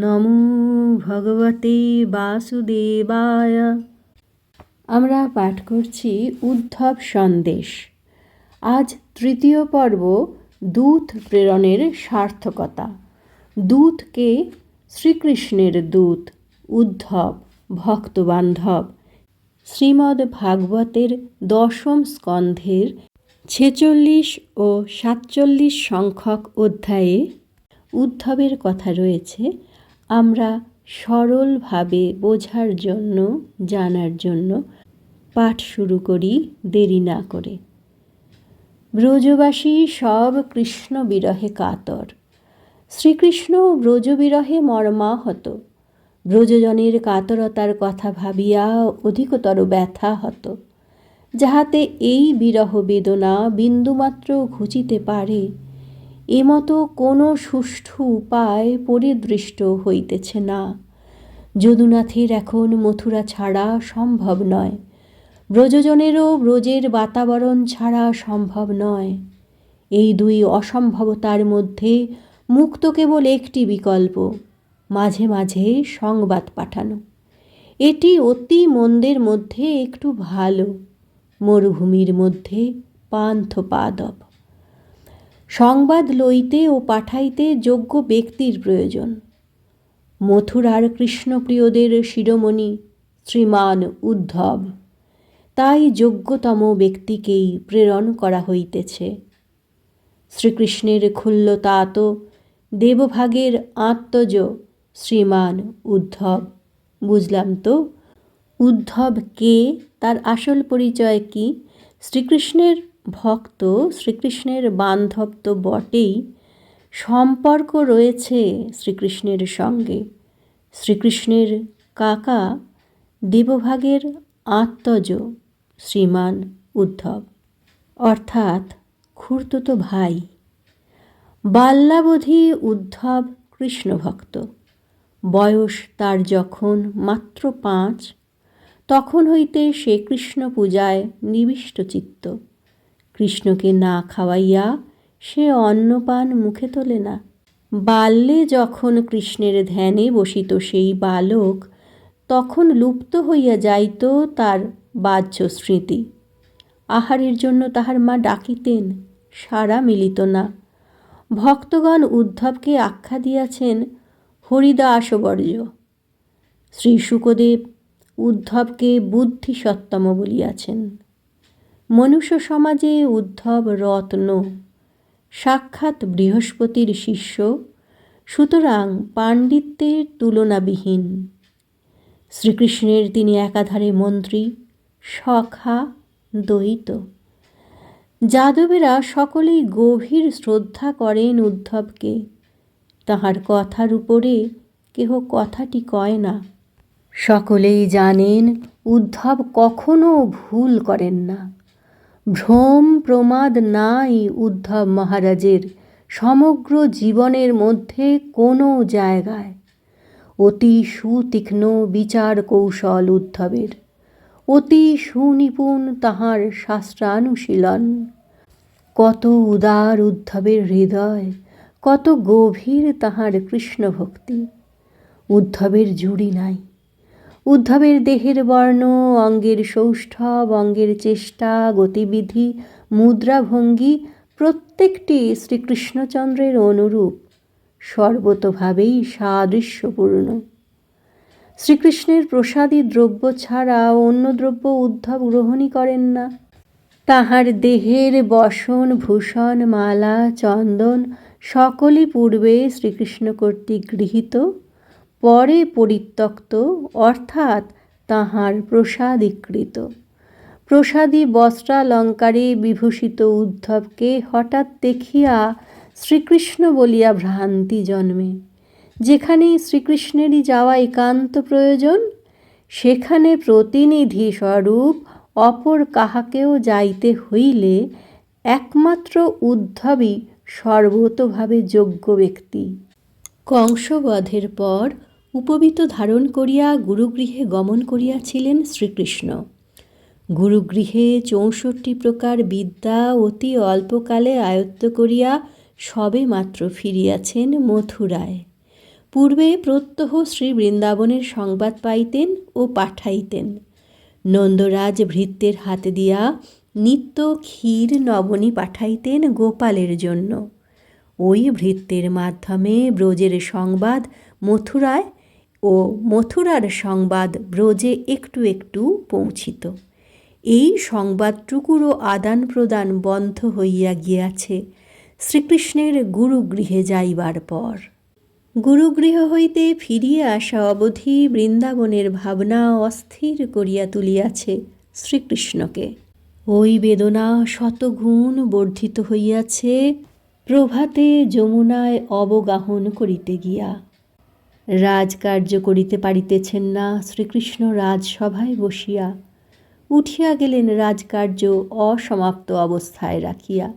নমো ভগবতে বাসুদেবায়। আমরা পাঠ করছি উদ্ধব সন্দেশ। আজ তৃতীয় পর্ব দূত প্রেরণের সার্থকতা। দূতকে শ্রীকৃষ্ণের দূত, উদ্ধব, ভক্তবান্ধব, শ্রীমদ্ ভাগবতের দশম স্কন্ধের ছেচল্লিশ ও সাতচল্লিশ সংখ্যক অধ্যায়ে উদ্ধবের কথা রয়েছে। আমরা সরলভাবে বোঝার জন্য, জানার জন্য পাঠ শুরু করি, দেরি না করে। ব্রজবাসী সব কৃষ্ণ বিরহে কাতর। শ্রীকৃষ্ণ ব্রজবিরহে মর্মাহত। ব্রজজনের কাতরতার কথা ভাবিয়া অধিকতর ব্যথা হত যাহাতে এই বিরহ বেদনা বিন্দুমাত্র ঘুচিতে পারে এমতো কোনো সুষ্ঠু উপায় পরিদৃষ্ট হইতেছে না। যদুনাথের এখন মথুরা ছাড়া সম্ভব নয়। ব্রজজনেরও ব্রজের বাতাবরণ ছাড়া সম্ভব নয়। এই দুই অসম্ভবতার মধ্যে মুক্ত কেবল একটি বিকল্প, মাঝে মাঝে সংবাদ পাঠানো। এটি অতি মন্দের মধ্যে একটু ভালো, মরুভূমির মধ্যে পান্থ পাদব সংবাদ লইতে ও পাঠাইতে যোগ্য ব্যক্তির প্রয়োজন। মথুরার কৃষ্ণপ্রিয়দের শিরোমণি শ্রীমান উদ্ধব। তাই যোগ্যতম ব্যক্তিকেই প্রেরণ করা হইতেছে। শ্রীকৃষ্ণের ক্ষুল্লতাত দেবভাগের আত্মজ শ্রীমান উদ্ধব। বুঝলাম তো? উদ্ধব কে? তার আসল পরিচয় কি? শ্রীকৃষ্ণের ভক্ত শ্রীকৃষ্ণের বান্ধব তো বটেই, সম্পর্ক রয়েছে শ্রীকৃষ্ণের সঙ্গে। শ্রীকৃষ্ণের কাকা দেবভাগের আত্মজ শ্রীমান উদ্ধব। অর্থাৎ খুর্তুতো ভাই। বাল্যাবধি উদ্ধব কৃষ্ণভক্ত। বয়স তার যখন মাত্র পাঁচ, তখন হইতে সে কৃষ্ণ পূজায় নিবিষ্ট চিত্ত। কৃষ্ণকে না খাওয়াইয়া সে অন্নপান মুখে তোলে না। বাল্যে যখন কৃষ্ণের ধ্যানে বসিত সেই বালক, তখন লুপ্ত হইয়া যাইত তার বাহ্য স্মৃতি আহারের জন্য তাহার মা ডাকিতেন সারা মিলিত না। ভক্তগণ উদ্ধবকে আখ্যা দিয়াছেন, হরিদাসবর্য শ্রী শুকদেব উদ্ধবকে বুদ্ধিসত্তম বলিয়াছেন। মনুষ্য সমাজে উদ্ধব রত্ন। সাক্ষাৎ বৃহস্পতির শিষ্য, সুতরাং পাণ্ডিত্যের তুলনাবিহীন। শ্রীকৃষ্ণের তিনি একাধারে মন্ত্রী, সখা, দ্বৈত। যাদবেরা সকলেই গভীর শ্রদ্ধা করেন উদ্ধবকে। তাহার কথার উপরে কেহ কথাটি কয় না। সকলেই জানেন উদ্ধব কখনো ভুল করেন না। ভ্রম প্রমাদ নাই উদ্ধব মহারাজের। সমগ্র জীবনের মধ্যে কোনো জায়গায় অতি সুতীক্ষ্ণ বিচার কৌশল উদ্ধবের। অতি সুনিপুণ তাহার শাস্ত্রানুশীলন। কত উদার উদ্ধবের হৃদয়, কত গভীর তাহার কৃষ্ণভক্তি। উদ্ধবের জুড়ি নাই। উদ্ধবের দেহের বর্ণ, অঙ্গের সৌষ্ঠব, অঙ্গের চেষ্টা, গতিবিধি, মুদ্রাভঙ্গি প্রত্যেকটি শ্রীকৃষ্ণচন্দ্রের অনুরূপ, সর্বতভাবেই সাদৃশ্যপূর্ণ। শ্রীকৃষ্ণের প্রসাদী দ্রব্য ছাড়া অন্য দ্রব্য উদ্ধব গ্রহণই করেন না। তাহার দেহের বসন, ভূষণ, মালা, চন্দন সকলই পূর্বে শ্রীকৃষ্ণ কর্তৃক গৃহীত। পরে পরিত্যক্ত, অর্থাৎ তাহার প্রসাদীকৃত। প্রসাদী বস্ত্রালঙ্কারে বিভূষিত উদ্ধবকে হঠাৎ দেখিয়া শ্রীকৃষ্ণ বলিয়া ভ্রান্তি জন্মে। যেখানে শ্রীকৃষ্ণেরই যাওয়া একান্ত প্রয়োজন, সেখানে প্রতিনিধি স্বরূপ অপর কাহাকেও যাইতে হইলে একমাত্র উদ্ধবই সর্বতভাবে যোগ্য ব্যক্তি। কংসবধের পর উপবিত ধারণ করিয়া গুরুগৃহে গমন করিয়াছিলেন শ্রীকৃষ্ণ। গুরুগৃহে চৌষট্টি প্রকার বিদ্যা অতি অল্পকালে আয়ত্ত করিয়া সবে মাত্র ফিরিয়াছেন মথুরায়। পূর্বে প্রত্যহ শ্রী বৃন্দাবনের সংবাদ পাইতেন ও পাঠাইতেন। নন্দরাজ ভৃত্যের হাতে দিয়া নিত্য ক্ষীর নবনী পাঠাইতেন গোপালের জন্য। ওই ভৃত্যের মাধ্যমে ব্রজের সংবাদ মথুরায় ও মথুরার সংবাদ ব্রজে একটু একটু পৌঁছিত। এই সংবাদটুকুরও আদান প্রদান বন্ধ হইয়া গিয়াছে। শ্রীকৃষ্ণের গুরুগৃহে যাইবার পর। গুরুগৃহ হইতে ফিরিয়া আসা অবধি বৃন্দাবনের ভাবনা অস্থির করিয়া তুলিয়াছে শ্রীকৃষ্ণকে। ওই বেদনা শতগুণ বর্ধিত হইয়াছে, প্রভাতে যমুনায় অবগাহন করিতে গিয়া। রাজকার্য করিতে পারিতেছেন না, শ্রীকৃষ্ণ রাজসভায় বসিয়া। উঠিয়া গেলেন রাজকার্য অসমাপ্ত অবস্থায় রাখিয়া।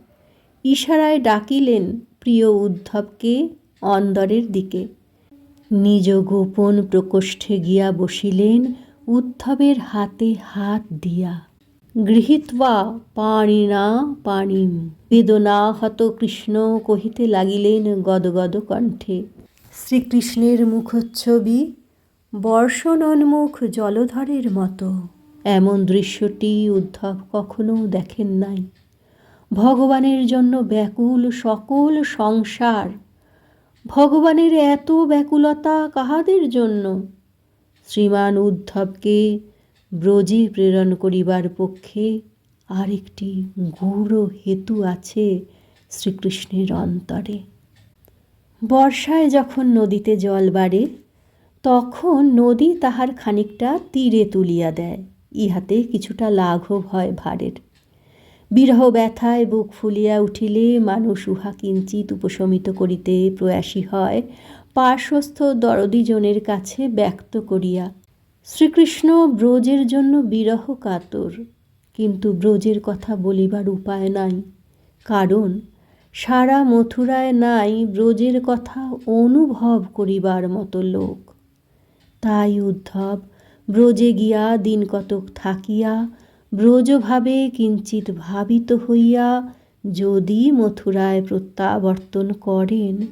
ইশারায় ডাকিলেন প্রিয় উদ্ধবকে অন্দরের দিকে। নিজ গোপন প্রকোষ্ঠে গিয়া বসিলেন উদ্ধবের হাতে হাত দিয়া। গৃহীত্বা পাণিনা পাণিম। বেদনা হত কৃষ্ণ কহিতে লাগিলেন গদগদ কণ্ঠে। শ্রীকৃষ্ণের মুখচ্ছবি বর্ষণোন্মুখ জলধরের মতো। এমন দৃশ্যটি উদ্ধব কখনো দেখেন নাই। ভগবানের জন্য ব্যাকুল সকল সংসার। ভগবানের এত ব্যাকুলতা কাহাদের জন্য? শ্রীমান উদ্ধবকে ব্রজে প্রেরণ করিবার পক্ষে আরেকটি গূঢ় হেতু আছে শ্রীকৃষ্ণের অন্তরে। বর্ষায় যখন নদীতে জল বাড়ে, তখন নদী তাহার খানিকটা তীরে তুলিয়া দেয়, ইহাতে কিছুটা লাঘব হয় ভারের। বিরহ ব্যথায় বুক ফুলিয়া উঠিলে মানুষ উহা কিঞ্চিত উপশমিত করিতে প্রয়াসী হয়, পার্শ্বস্থ দরদিজনের কাছে ব্যক্ত করিয়া। শ্রীকৃষ্ণ ব্রজের জন্য বিরহ কাতর, কিন্তু ব্রজের কথা বলিবার উপায় নাই, কারণ সারা মথুরায় নাই ব্রজের কথা অনুভব করিবার মতো লোক। তাই উদ্ধব ব্রজে গিয়া দিন কতক থাকিয়া ব্রজভাবে কিঞ্চিত ভাবিত হইয়া যদি মথুরায় প্রত্যাবর্তন করেন,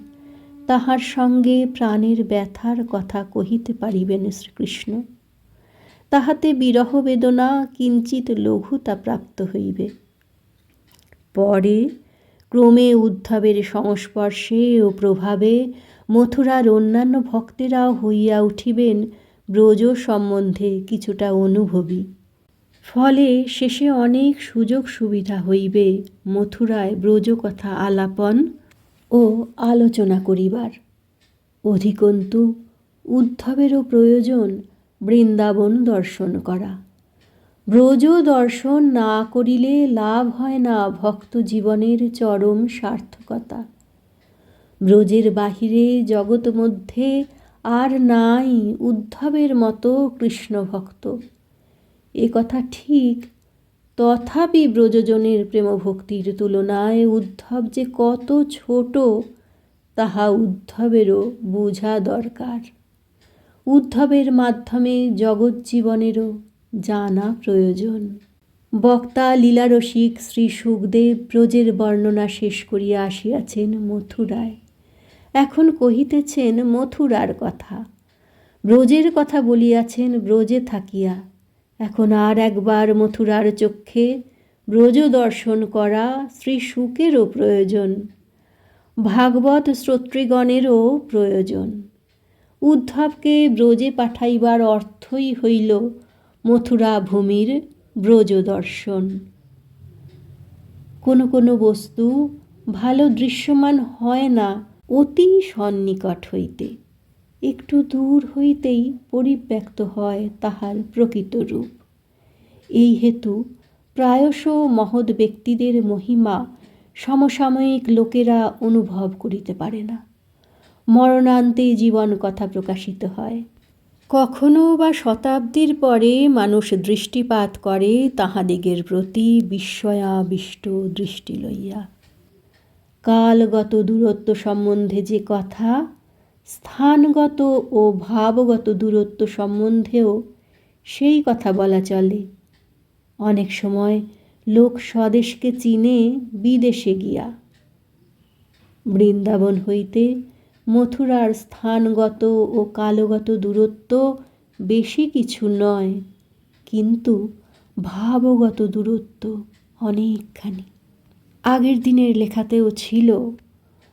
তাহার সঙ্গে প্রাণের ব্যথার কথা কহিতে পারিবেন শ্রীকৃষ্ণ। তাহাতে বিরহ বেদনা কিঞ্চিত লঘুতা প্রাপ্ত হইবে। পরে ক্রমে উদ্ধবের সংস্পর্শে ও প্রভাবে মথুরার অন্যান্য ভক্তেরাও হইয়া উঠিবেন ব্রজ সম্বন্ধে কিছুটা অনুভবী। ফলে শেষে অনেক সুযোগ সুবিধা হইবে মথুরায় ব্রজ কথা আলাপন ও আলোচনা করিবার। অধিকন্তু উদ্ধবেরও প্রয়োজন বৃন্দাবন দর্শন করা। ব্রজ দর্শন না করিলে লাভ হয় না ভক্ত জীবনের চরম সার্থকতা। ব্রজের বাহিরে জগৎ মধ্যে আর নাই উদ্ধবের মতো কৃষ্ণ ভক্ত। এ কথা ঠিক, তথাপি ব্রজজনের প্রেমভক্তির তুলনায় উদ্ধব যে কত ছোট, তাহা উদ্ধবেরও বোঝা দরকার। উদ্ধবের মাধ্যমে জগৎ জীবনেরও জানা প্রয়োজন। বক্তা লীলারসিক শ্রী সুখদেব ব্রজের বর্ণনা শেষ করিয়া আসিয়াছেন মথুরায়। এখন কহিতেছেন মথুরার কথা। ব্রজের কথা বলিয়াছেন ব্রজে থাকিয়া। এখন আর একবার মথুরার চক্ষে ব্রজ দর্শন করা শ্রী সুকেরও প্রয়োজন। ভাগবত শ্রোতৃগণেরও প্রয়োজন। উদ্ধবকে ব্রজে পাঠাইবার অর্থই হইল মথুরা ভূমির ব্রজ দর্শন। কোনো কোনো বস্তু ভালো দৃশ্যমান হয় না অতি সন্নিকট হইতে। একটু দূর হইতেই পরিব্যক্ত হয় তাহার প্রকৃত রূপ। এই হেতু প্রায়শ মহৎ ব্যক্তিদের মহিমা সমসাময়িক লোকেরা অনুভব করিতে পারে না। মরণান্তে জীবন কথা প্রকাশিত হয়। কখনো বা শতাব্দীর পরে মানুষ দৃষ্টিপাত করে তাহাদিগের প্রতি বিস্ময়াবিষ্ট দৃষ্টি লইয়া। কালগত দূরত্ব সম্বন্ধে যে কথা, স্থানগত ও ভাবগত দূরত্ব সম্বন্ধেও সেই কথা বলা চলে। অনেক সময় লোক স্বদেশকে চিনে বিদেশে গিয়া। বৃন্দাবন হইতে মথুরার স্থানগত ও কালগত দূরত্ব বেশি কিছু নয়, কিন্তু ভাবগত দূরত্ব অনেকখানি। আগের দিনের লেখাতেও ছিল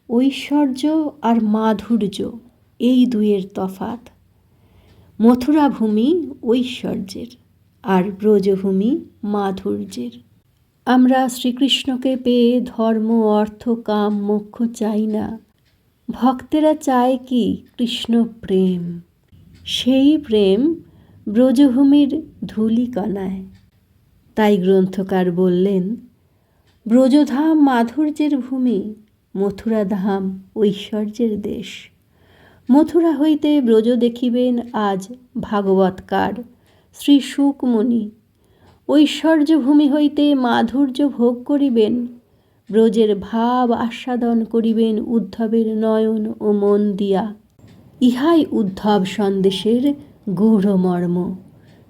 ঐশ্বর্য আর মাধুর্য এই দুইয়ের তফাত। মথুরাভূমি ঐশ্বর্যের আর ব্রজভূমি মাধুর্যের। আমরা শ্রীকৃষ্ণকে পেয়ে ধর্ম, অর্থ, কাম, মোক্ষ চাই না। ভক্তেরা চায় কি কৃষ্ণ প্রেম? সেই প্রেম ব্রজভূমির ধূলিকণায়। তাই গ্রন্থকার বললেন, ব্রজধাম মাধুর্যের ভূমি, মথুরা ধাম ঐশ্বর্যের দেশ। মথুরা হইতে ব্রজ দেখিবেন আজ ভাগবতকার শ্রী সুকমণি ঐশ্বর্যভূমি হইতে মাধুর্য ভোগ করিবেন ব্রজের ভাব আস্বাদন করিবেন উদ্ধবের নয়ন ও মন দিয়া। ইহাই উদ্ধব সন্দেশের গূঢ় মর্ম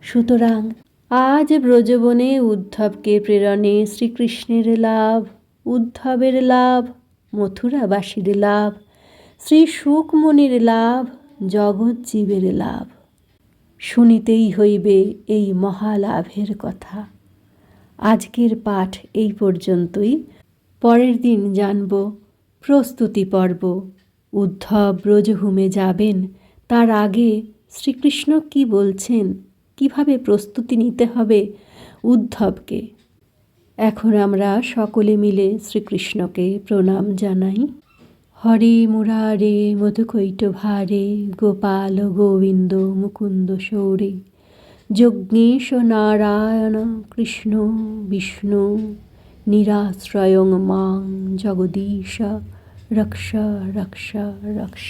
সুতরাং আজ ব্রজবনে উদ্ধবকে প্রেরণে শ্রীকৃষ্ণের লাভ, উদ্ধবের লাভ, মথুরাবাসীর লাভ শ্রী সুকমণির লাভ, জগজ্জীবের লাভ। শুনিতেই হইবে এই মহালাভের কথা। আজকের পাঠ এই পর্যন্তই। পরের দিন জানব, প্রস্তুতি পর্ব। উদ্ধব ব্রজভূমে যাবেন, তার আগে শ্রীকৃষ্ণ কি বলছেন, কীভাবে প্রস্তুতি নিতে হবে উদ্ধবকে। এখন আমরা সকলে মিলে শ্রীকৃষ্ণকে প্রণাম জানাই। হরে মুরারে মধুকৈট ভারে, গোপাল গোবিন্দ মুকুন্দ সৌরে। যজ্ঞেশ নারায়ণ কৃষ্ণ বিষ্ণু নিরাশ্রয়ং মাং জগদীশ রক্ষ রক্ষ রক্ষ